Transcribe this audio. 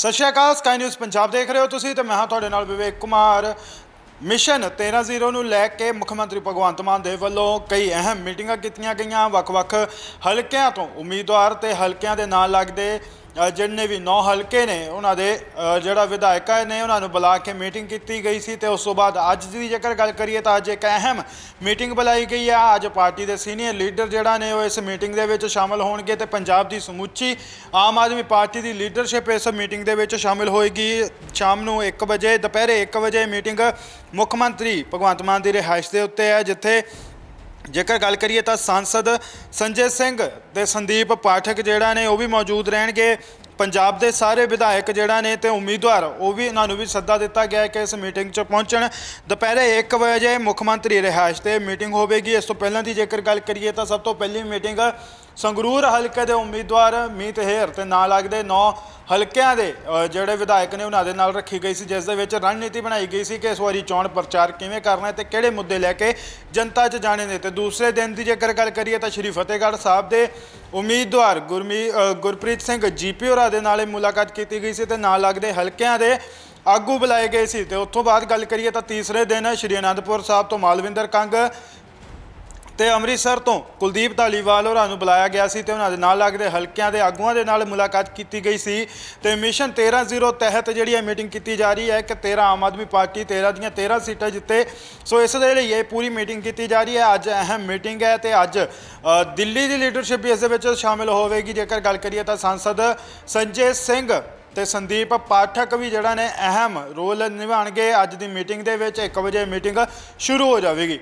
ਸਤਿ ਸ਼੍ਰੀ ਅਕਾਲ ਸਕਾਈ ਨਿਊਜ਼ ਪੰਜਾਬ ਦੇਖ ਰਹੇ ਹੋ ਤੁਸੀਂ ਤੇ ਮੈਂ ਹਾਂ ਤੁਹਾਡੇ ਨਾਲ ਵਿਵੇਕ ਕੁਮਾਰ। ਮਿਸ਼ਨ 13-0 ਨੂੰ ਲੈ ਕੇ ਮੁੱਖ ਮੰਤਰੀ ਭਗਵੰਤ ਮਾਨ ਦੇ ਵੱਲੋਂ ਕਈ ਅਹਿਮ ਮੀਟਿੰਗਾਂ ਕੀਤੀਆਂ ਗਈਆਂ। ਵੱਖ-ਵੱਖ ਹਲਕਿਆਂ ਤੋਂ ਉਮੀਦਵਾਰ ਤੇ ਹਲਕਿਆਂ ਦੇ ਨਾਲ ਲੱਗਦੇ ਜਿੰਨੇ ਵੀ ਨੌ ਹਲਕੇ ਨੇ, ਉਹਨਾਂ ਦੇ ਜਿਹੜਾ ਵਿਧਾਇਕਾਂ ਨੇ ਉਹਨਾਂ ਨੂੰ ਬੁਲਾ ਕੇ ਮੀਟਿੰਗ ਕੀਤੀ ਗਈ ਸੀ ਤੇ ਉਸ ਤੋਂ ਬਾਅਦ ਅੱਜ ਦੀ ਜੇਕਰ ਗੱਲ ਕਰੀਏ ਤਾਂ ਅੱਜ ਇੱਕ ਅਹਿਮ ਮੀਟਿੰਗ ਬੁਲਾਈ ਗਈ ਆ ਅੱਜ ਪਾਰਟੀ ਦੇ ਸੀਨੀਅਰ ਲੀਡਰ ਜਿਹੜਾ ਨੇ ਉਹ ਇਸ ਮੀਟਿੰਗ ਦੇ ਵਿੱਚ ਸ਼ਾਮਲ ਹੋਣਗੇ ਤੇ ਪੰਜਾਬ ਦੀ ਸਮੁੱਚੀ ਆਮ ਆਦਮੀ ਪਾਰਟੀ ਦੀ ਲੀਡਰਸ਼ਿਪ ਇਸ ਮੀਟਿੰਗ ਦੇ ਵਿੱਚ ਸ਼ਾਮਿਲ ਹੋਏਗੀ। ਸ਼ਾਮ ਨੂੰ 1 ਵਜੇ, ਦੁਪਹਿਰੇ 1 ਵਜੇ ਮੀਟਿੰਗ ਮੁੱਖ ਮੰਤਰੀ ਭਗਵੰਤ ਮਾਨ ਦੀ ਰਿਹਾਇਸ਼ ਦੇ ਉੱਤੇ ਹੈ, ਜਿੱਥੇ ਜੇਕਰ ਗੱਲ ਕਰੀਏ ਤਾਂ ਸੰਸਦ ਸੰਜੇ ਸਿੰਘ ਤੇ ਸੰਦੀਪ ਪਾਠਕ ਜਿਹੜਾ ਨੇ ਉਹ ਵੀ ਮੌਜੂਦ ਰਹਿਣਗੇ। ਪੰਜਾਬ ਦੇ ਸਾਰੇ ਵਿਧਾਇਕ ਜਿਹੜਾ ਨੇ ਤੇ ਉਮੀਦਵਾਰ, ਉਹ ਵੀ ਇਹਨਾਂ ਨੂੰ ਵੀ ਸੱਦਾ ਦਿੱਤਾ ਗਿਆ ਹੈ ਕਿ ਇਸ ਮੀਟਿੰਗ 'ਚ ਪਹੁੰਚਣ। ਦੁਪਹਿਰੇ 1 ਵਜੇ ਮੁੱਖ ਮੰਤਰੀ ਰਿਹਾਇਸ਼ ਤੇ ਮੀਟਿੰਗ ਹੋਵੇਗੀ। ਇਸ ਤੋਂ ਪਹਿਲਾਂ ਦੀ ਜੇਕਰ ਗੱਲ ਕਰੀਏ ਤਾਂ ਸਭ ਤੋਂ ਪਹਿਲੀ ਮੀਟਿੰਗ ਸੰਗਰੂਰ ਹਲਕੇ ਦੇ ਉਮੀਦਵਾਰ ਮੀਤ ਹੇਰ ਤੇ ਨਾਲ ਲੱਗਦੇ 9 ਹਲਕਿਆਂ ਦੇ ਜਿਹੜੇ ਵਿਧਾਇਕ ਨੇ ਉਹਨਾਂ ਦੇ ਨਾਲ ਰੱਖੀ ਗਈ ਸੀ, ਜਿਸ ਦੇ ਵਿੱਚ ਰਣਨੀਤੀ ਬਣਾਈ ਗਈ ਸੀ ਕਿ ਇਸ ਵਾਰੀ ਚੋਣ ਪ੍ਰਚਾਰ ਕਿਵੇਂ ਕਰਨਾ ਹੈ ਤੇ ਕਿਹੜੇ ਮੁੱਦੇ ਲੈ ਕੇ ਜਨਤਾ 'ਚ ਜਾਣੇ ਨੇ। ਤੇ ਦੂਸਰੇ ਦਿਨ ਦੀ ਜੇਕਰ ਗੱਲ ਕਰੀਏ ਤਾਂ ਸ਼੍ਰੀ ਫਤਿਹਗੜ੍ਹ ਸਾਹਿਬ ਦੇ ਉਮੀਦਵਾਰ ਗੁਰਮੀ ਗੁਰਪ੍ਰੀਤ ਸਿੰਘ ਜੀਪੀ ਹੋਰਾਂ ਦੇ ਨਾਲ ਮੁਲਾਕਾਤ ਕੀਤੀ ਗਈ ਸੀ ਤੇ ਨਾਲ ਲੱਗਦੇ ਹਲਕਿਆਂ ਦੇ ਆਗੂ ਬੁਲਾਏ ਗਏ ਸੀ। ਤੇ ਉੱਥੋਂ ਬਾਅਦ ਗੱਲ ਕਰੀਏ ਤਾਂ ਤੀਸਰੇ ਦਿਨ ਸ਼੍ਰੀ ਅਨੰਦਪੁਰ ਸਾਹਿਬ ਤੋਂ ਮਾਲਵਿੰਦਰ ਕੰਗ ਤੇ ਅੰਮ੍ਰਿਤਸਰ ਤੋਂ ਕੁਲਦੀਪ ਧਾਲੀਵਾਲ ਹੋਰਾਂ ਨੂੰ ਬੁਲਾਇਆ ਗਿਆ ਸੀ ਤੇ ਉਹਨਾਂ ਦੇ ਨਾਲ ਲੱਗਦੇ ਹਲਕਿਆਂ ਦੇ ਆਗੂਆਂ ਦੇ ਨਾਲ ਮੁਲਾਕਾਤ ਕੀਤੀ ਗਈ ਸੀ ਤੇ ਮਿਸ਼ਨ 13-0 ਤਹਿਤ ਜਿਹੜੀ ਇਹ ਮੀਟਿੰਗ ਕੀਤੀ ਜਾ ਰਹੀ ਹੈ ਕਿ 13 ਆਮ ਆਦਮੀ ਪਾਰਟੀ 13 ਦੀਆਂ 13 ਸੀਟਾਂ ਜਿੱਤੇ। ਸੋ ਇਸ ਦੇ ਲਈ ਇਹ ਪੂਰੀ ਮੀਟਿੰਗ ਕੀਤੀ ਜਾ ਰਹੀ ਹੈ। ਅੱਜ ਅਹਿਮ ਮੀਟਿੰਗ ਹੈ ਤੇ ਅੱਜ ਦਿੱਲੀ ਦੀ ਲੀਡਰਸ਼ਿਪ ਵੀ ਇਸ ਦੇ ਵਿੱਚ ਸ਼ਾਮਿਲ ਹੋਵੇਗੀ। ਜੇਕਰ ਗੱਲ ਕਰੀਏ ਤਾਂ ਸੰਸਦ ਸੰਜੇ ਸਿੰਘ ਤੇ ਸੰਦੀਪ ਪਾਠਕ ਵੀ ਜਿਹੜਾ ਨੇ ਅਹਿਮ ਰੋਲ ਨਿਭਾਉਣਗੇ। ਅੱਜ ਦੀ ਮੀਟਿੰਗ ਦੇ ਵਿੱਚ 1 ਵਜੇ ਮੀਟਿੰਗ ਸ਼ੁਰੂ ਹੋ ਜਾਵੇਗੀ।